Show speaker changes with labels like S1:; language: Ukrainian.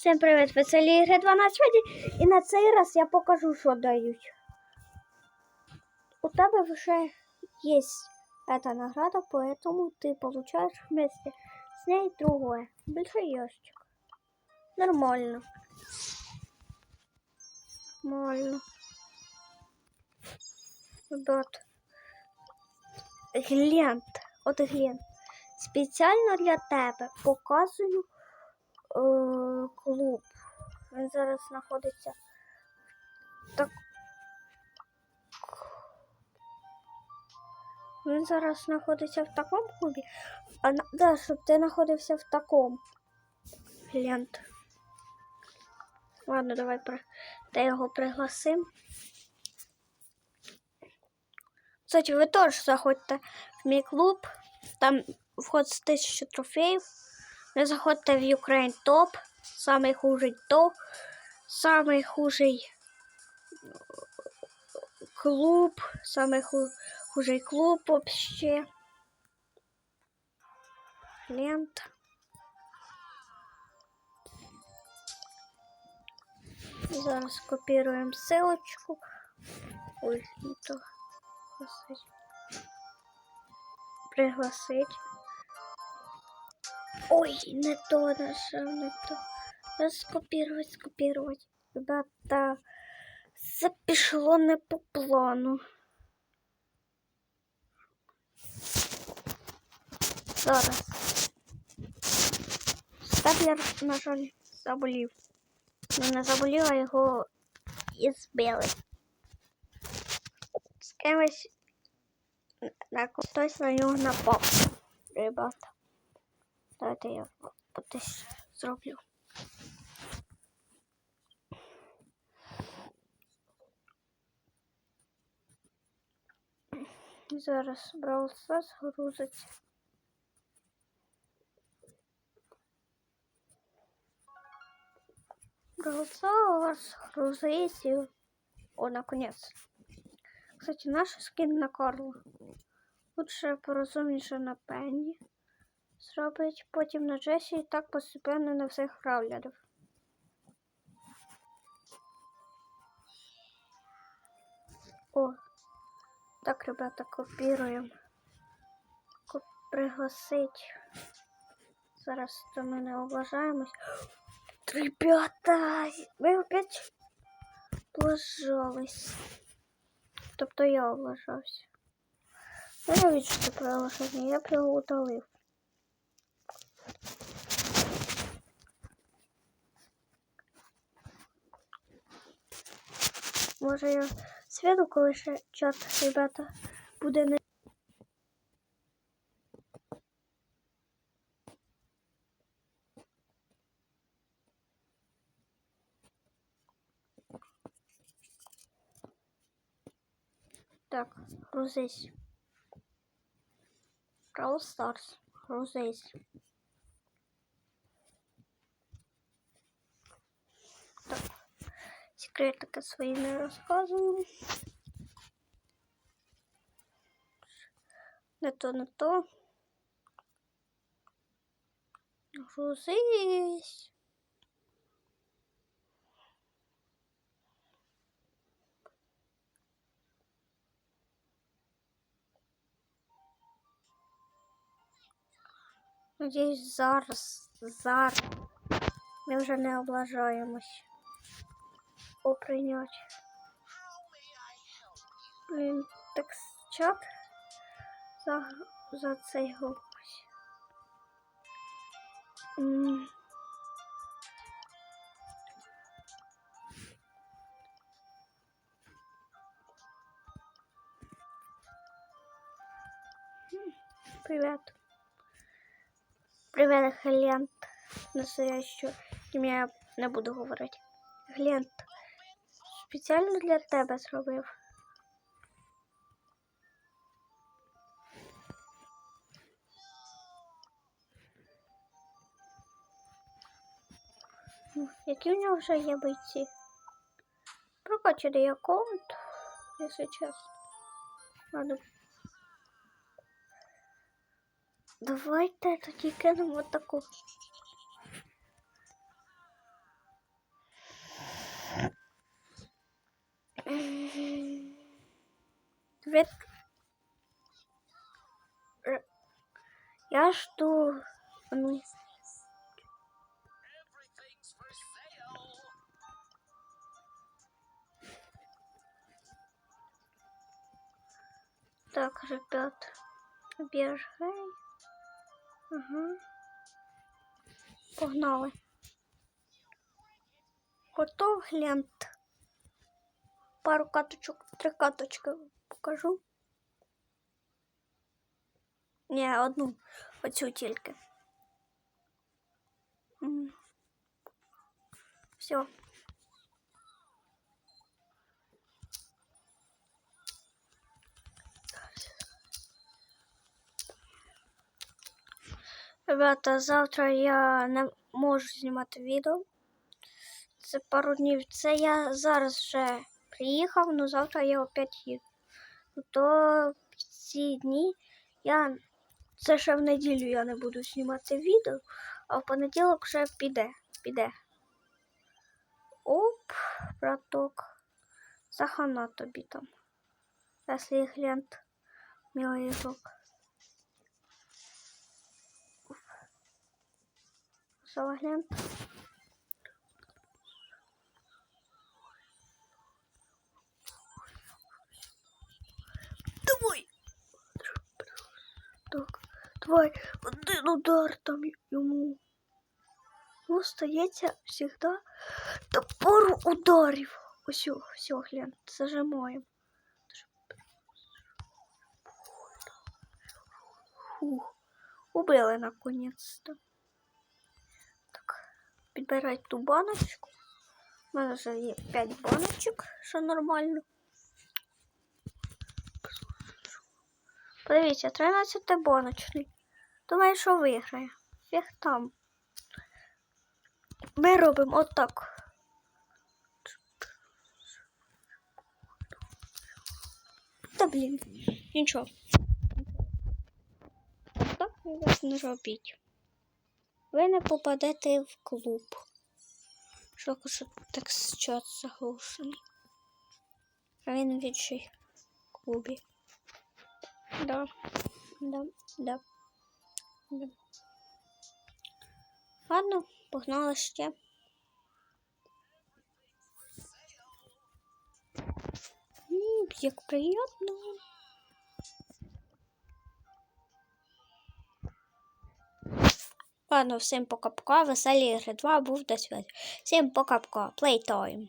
S1: Всім привіт, веселі ігри 12 видів. І на цей раз я покажу, що дають. У тебе вже є эта награда, поэтому ты получаешь вместе с ней другое. Большой ящик. Нормально. Нормально. Вот. Глент. От глент. Спеціально для тебе показую е, клуб. Він зараз знаходиться так. Він зараз знаходиться в такому клубі. А да, щоб ти знаходився в такому. Глянт. Ладно, давай при... та його пригласим. Кстати, ви теж заходьте в мій клуб. Там вход з 1000 трофеїв. Ви заходьте в Ukraine Top. Самий хужий топ. Самий хужий клуб. Самий ху... хужий клуб вообще. Лента. Зараз копіруємо ссылочку. Ой, не то. Пригласить. Пригласить. Ой, не то нажал, не то. Надо скопировать. Ребята, це пішло не по плану. Зараз. Стаплер, на жаль, заболів. Ну, не заболів, а його і збили. З кимось на хтось на нього напав. Ребята. Давайте я десь зроблю. Зараз Brawl Stars грузиться. Brawl Stars грузится. О, наконец. Кстати, наш скин на Карла. Лучше порозумніше на Пенні. Зробить потім на Джесі і так постепенно на всіх гравлерів. О, так, ребята, копіруємо. Коп... Пригласить. Зараз то ми не облажаємось. Ребята, ви опять облажались. Тобто я облажався. Ну, Я відчув приглашення, я б його удалив. Може я свіду, коли ще чат, ребята, буде не. Так, грузись. Brawl Stars, грузись. Так, секретики свої не розказую. Не то, не то. Грузись. Надіюсь, зараз, зараз ми вже не облажаємось. О, прийнять. Блін, так чат за, за цей голос. Привет. Привет, Глент. Настоящую ім'я не буду говорити. Глент. Спеціально для тебе зробив. Які в нього вже є бойці? Прокачаний аккаунт, якщо чесно. Ладно. Давайте тоді кинемо таку Від... Р- Я жду. Ну, Так, ребят, бежай. Ага. Погнали. Готов глянт. Пару каточок, три каточки покажу. Ні, одну. Оцю тільки. Все. Ребята, завтра я не можу знімати відео. Це пару днів. Це я зараз вже приїхав, але завтра я опять їду. Ну, То ці дні я це ще в неділю я не буду знімати відео, а в понеділок вже піде. піде. Оп, браток. Захана тобі там. Если глянт милый ігрок. Заглянт. Давай. Так, давай. Один удар там йому. Ну, остається завжди та пару ударів. Ось, все, глянь, зажимаємо. Фух, убили наконец-то. Так, підбирай ту баночку. У мене вже є 5 баночок, що нормально. Подивіться, 13 баночний. Думаю, що виграє. Фіг там. Ми робимо отак. Та блін, нічого. Так ви вас не робіть. Ви не попадете в клуб. Що так чат заглушений. А він в іншій клубі. Да, да. да. Ладно, погнали ще. Як приємно. Ладно, всім пока-пока. Веселі ігри 2 був до связи. Всім пока-пока. Playtime.